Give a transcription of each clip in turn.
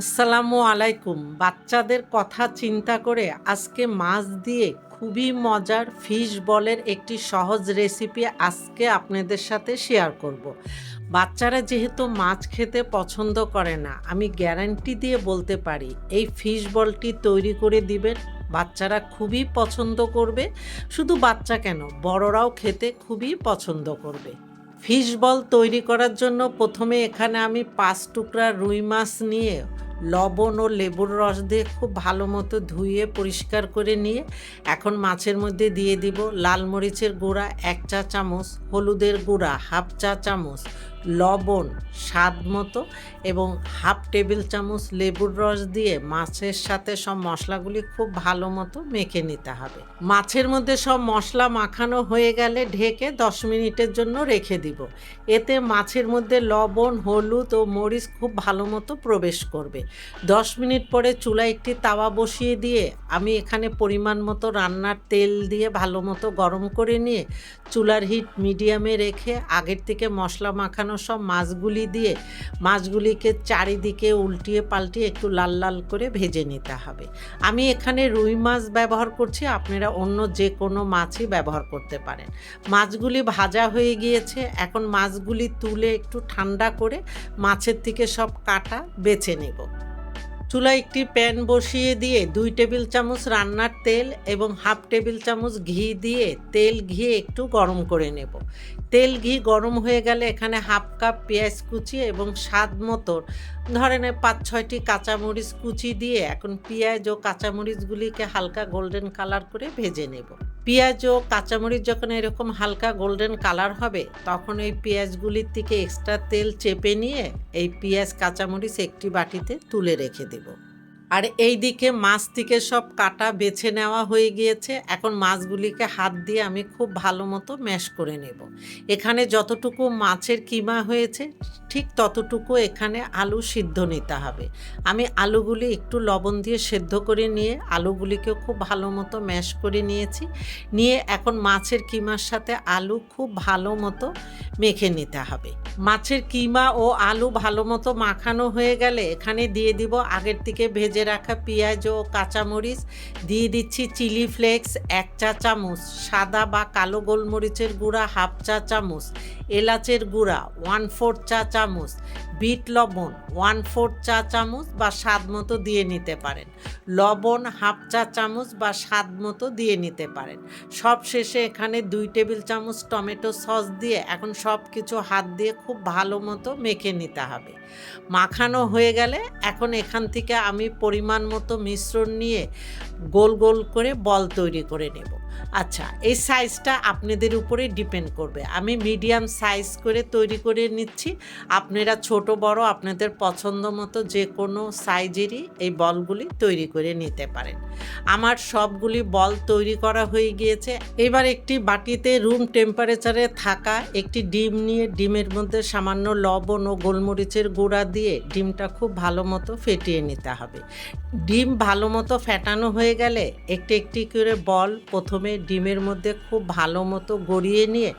আসসালামু আলাইকুম। বাচ্চাদের কথা চিন্তা করে আজকে মাছ দিয়ে খুবই মজার ফিশ বলের একটি সহজ রেসিপি আজকে আপনাদের সাথে শেয়ার করব। বাচ্চারা যেহেতু মাছ খেতে পছন্দ করে না, আমি গ্যারান্টি দিয়ে বলতে পারি, এই ফিশ বলটি তৈরি করে দিবেন। বাচ্চারা খুবই পছন্দ করবে, শুধু বাচ্চা কেন, বড়রাও খেতে খুবই পছন্দ করবে। ফিশ বল তৈরি করার জন্য প্রথমে এখানে আমি পাঁচ টুকরা রুই মাছ নিয়ে লবণ ও লেবুর রস দিয়ে খুব ভালো মতো ধুয়ে পরিষ্কার করে নিয়ে এখন মাছের মধ্যে দিয়ে দিব লাল মরিচের গুঁড়া এক চা চামচ, হলুদের গুঁড়া হাফ চা চামচ লবণ, স্বাদ মতো এবং হাফ টেবিল চামচ লেবুর রস দিয়ে মাছের সাথে সব মশলাগুলি খুব ভালো মতো মেখে নিতে হবে। মাছের মধ্যে সব মশলা মাখানো হয়ে গেলে ঢেকে দশ মিনিটের জন্য রেখে দিব। এতে মাছের মধ্যে লবণ, হলুদ ও মরিচ খুব ভালো মতো প্রবেশ করবে। দশ মিনিট পরে চুলায় একটি তাওয়া বসিয়ে দিয়ে আমি এখানে পরিমাণ মতো রান্নার তেল দিয়ে ভালো মতো গরম করে নিয়ে চুলার হিট মিডিয়ামে রেখে আগের থেকে মশলা মাখানো সব মাছগুলি দিয়ে মাছগুলিকে চারিদিকে উল্টিয়ে পাল্টিয়ে একটু লাল লাল করে ভেজে নিতে হবে। আমি এখানে রুই মাছ ব্যবহার করছি, আপনারা অন্য যে কোনো মাছই ব্যবহার করতে পারেন। মাছগুলি ভাজা হয়ে গিয়েছে, এখন মাছগুলি তুলে একটু ঠান্ডা করে মাছের থেকে সব কাটা বেছে নেব। চুলায় একটি প্যান বসিয়ে দিয়ে দুই টেবিল চামচ রান্নার তেল এবং হাফ টেবিল চামচ ঘি দিয়ে তেল ঘি একটু গরম করে নেব। তেল ঘি গরম হয়ে গেলে এখানে হাফ কাপ পেঁয়াজ কুচি এবং স্বাদ মতো ধরেন পাঁচ ছয়টি কাঁচামরিচ কুচি দিয়ে এখন পেঁয়াজ ও কাঁচামরিচগুলিকে হালকা গোল্ডেন কালার করে ভেজে নেব। পেঁয়াজ ও কাঁচামরিচ যখন এরকম হালকা গোল্ডেন কালার হবে, তখন ওই পেঁয়াজগুলির থেকে এক্সট্রা তেল চেপে নিয়ে এই পেঁয়াজ, কাঁচামরিচ একটি বাটিতে তুলে রেখে দেব। আর এই দিকে মাছ থেকে সব কাটা বেছে নেওয়া হয়ে গিয়েছে। এখন মাছগুলিকে হাত দিয়ে আমি খুব ভালো মতো ম্যাশ করে নেব। এখানে যতটুকু মাছের কিমা হয়েছে, ঠিক ততটুকু এখানে আলু সিদ্ধ নিতে হবে। আমি আলুগুলি একটু লবণ দিয়ে সেদ্ধ করে নিয়ে আলুগুলিকেও খুব ভালো মতো ম্যাশ করে নিয়েছি। নিয়ে এখন মাছের কিমার সাথে আলু খুব ভালো মতো মেখে নিতে হবে। মাছের কিমা ও আলু ভালো মতো মাখানো হয়ে গেলে এখানে দিয়ে দিব আগের থেকে ভেজে রাখা পেঁয়াজ ও কাঁচামরিচ, দিয়ে দিচ্ছি চিলি ফ্লেক্স, এক চা চামচ, সাদা বা কালো গোলমরিচের গুঁড়া, হাফ চা চামচ, এলাচের গুঁড়া ওয়ান ফোর চা চামচ, বিট লবণ ওয়ান ফোর চা চামচ বা স্বাদ মতো দিয়ে নিতে পারেন। লবণ, হাফ চা চামচ বা স্বাদ মতো দিয়ে নিতে পারেন। সব শেষে এখানে দুই টেবিল চামচ টমেটো সস দিয়ে এখন সব কিছু হাত দিয়ে খুব ভালো মতো মেখে নিতে হবে। মাখানো হয়ে গেলে এখন এখান থেকে আমি পরিমাণ মতো মিশ্রণ নিয়ে গোল গোল করে বল তৈরি করে নেব। আচ্ছা এই সাইজটা আপনাদের উপরে ডিপেন্ড করবে। আমি মিডিয়াম সাইজ করে তৈরি করে নিচ্ছি। আপনারা ছোট, বড়, আপনাদের পছন্দ মতো যে কোনো সাইজেরই এই বলগুলি তৈরি করে নিতে পারেন। আমার সবগুলি বল তৈরি করা হয়ে গিয়েছে। এবার একটি বাটিতে রুম টেম্পারেচারে থাকা একটি ডিম নিয়ে ডিমের মধ্যে সামান্য লবণ ও গোলমরিচের গুঁড়া দিয়ে ডিমটা খুব ভালো মতো ফেটিয়ে নিতে হবে। ডিম ভালো মতো ফেটানো হয়ে গেলে একটি একটি করে বল প্রথমে ডিমের মধ্যে খুব ভালো মতো গড়িয়ে নিয়ে,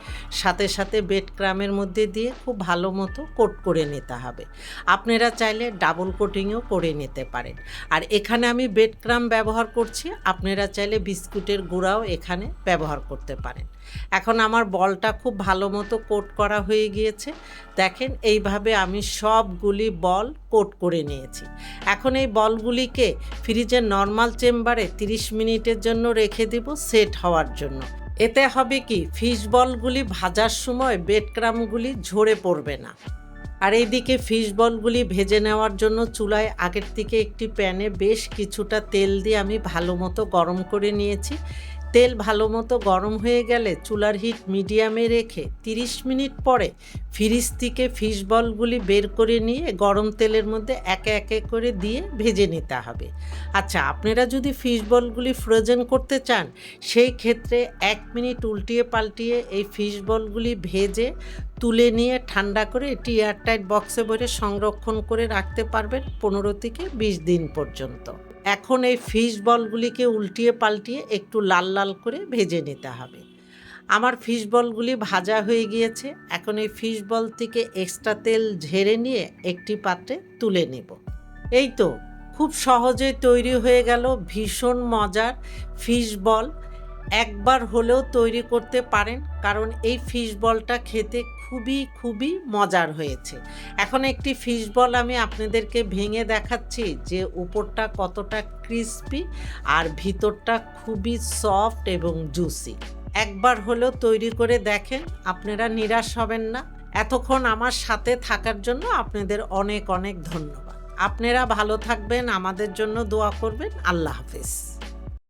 সাথে সাথে বেড ক্রামের মধ্যে দিয়ে খুব ভালো মতো কোট করে নিতে হবে। আপনারা চাইলে ডাবল কোটিংও করে নিতে পারেন। আর এখানে আমি বেড ক্রাম ব্যবহার করছি, আপনারা চাইলে বিস্কুটের গুঁড়াও এখানে ব্যবহার করতে পারেন। এখন আমার বলটা খুব ভালো মতো কোট করা হয়ে গিয়েছে। দেখেন, এইভাবে আমি সবগুলি বল কোট করে নিয়েছি। এখন এই বলগুলিকে ফ্রিজের নর্মাল চেম্বারে 30 মিনিটের জন্য রেখে দিব সেট হওয়ার জন্য। এতে হবে কি ফিশ বলগুলি ভাজার সময় বেডক্রামগুলি ঝরে পড়বে না। আর এইদিকে ফিশ বলগুলি ভেজে নেওয়ার জন্য চুলায় আগের থেকে একটি প্যানে বেশ কিছুটা তেল দিয়ে আমি ভালো মতো গরম করে নিয়েছি। তেল ভালো মতো গরম হয়ে গেলে চুলার হিট মিডিয়ামে রেখে 30 মিনিট পরে ফ্রিজ থেকে ফিশ বলগুলি বের করে নিয়ে গরম তেলের মধ্যে একে একে করে দিয়ে ভেজে নিতে হবে। আচ্ছা আপনারা যদি ফিশ বলগুলি ফ্রোজেন করতে চান, সেই ক্ষেত্রে এক মিনিট উল্টিয়ে পাল্টিয়ে এই ফিশ বলগুলি ভেজে তুলে নিয়ে ঠান্ডা করে এটি এয়ারটাইট বক্সে ভরে সংরক্ষণ করে রাখতে পারবেন পনেরো থেকে বিশ দিন পর্যন্ত। এখন এই ফিশ বলগুলিকে উল্টিয়ে পাল্টিয়ে একটু লাল লাল করে ভেজে নিতে হবে। আমার ফিশ বলগুলি ভাজা হয়ে গিয়েছে। এখন এই ফিশ বল থেকে এক্সট্রা তেল ঝেড়ে নিয়ে একটি পাত্রে তুলে নেব। এই তো, খুব সহজেই তৈরি হয়ে গেল ভীষণ মজার ফিশ বল। একবার হলেও তৈরি করতে পারেন, কারণ এই ফিশ বলটা খেতে খুবই খুবই মজার হয়েছে। এখন একটি ফিশ বল আমি আপনাদেরকে ভেঙে দেখাচ্ছি যে উপরটা কতটা ক্রিস্পি আর ভিতরটা খুবই সফট এবং জুসি একবার হলেও তৈরি করে দেখেন, আপনারা নিরাশ হবেন না। এতক্ষণ আমার সাথে থাকার জন্য আপনাদের অনেক অনেক ধন্যবাদ। আপনারা ভালো থাকবেন, আমাদের জন্য দোয়া করবেন। আল্লাহ হাফেজ।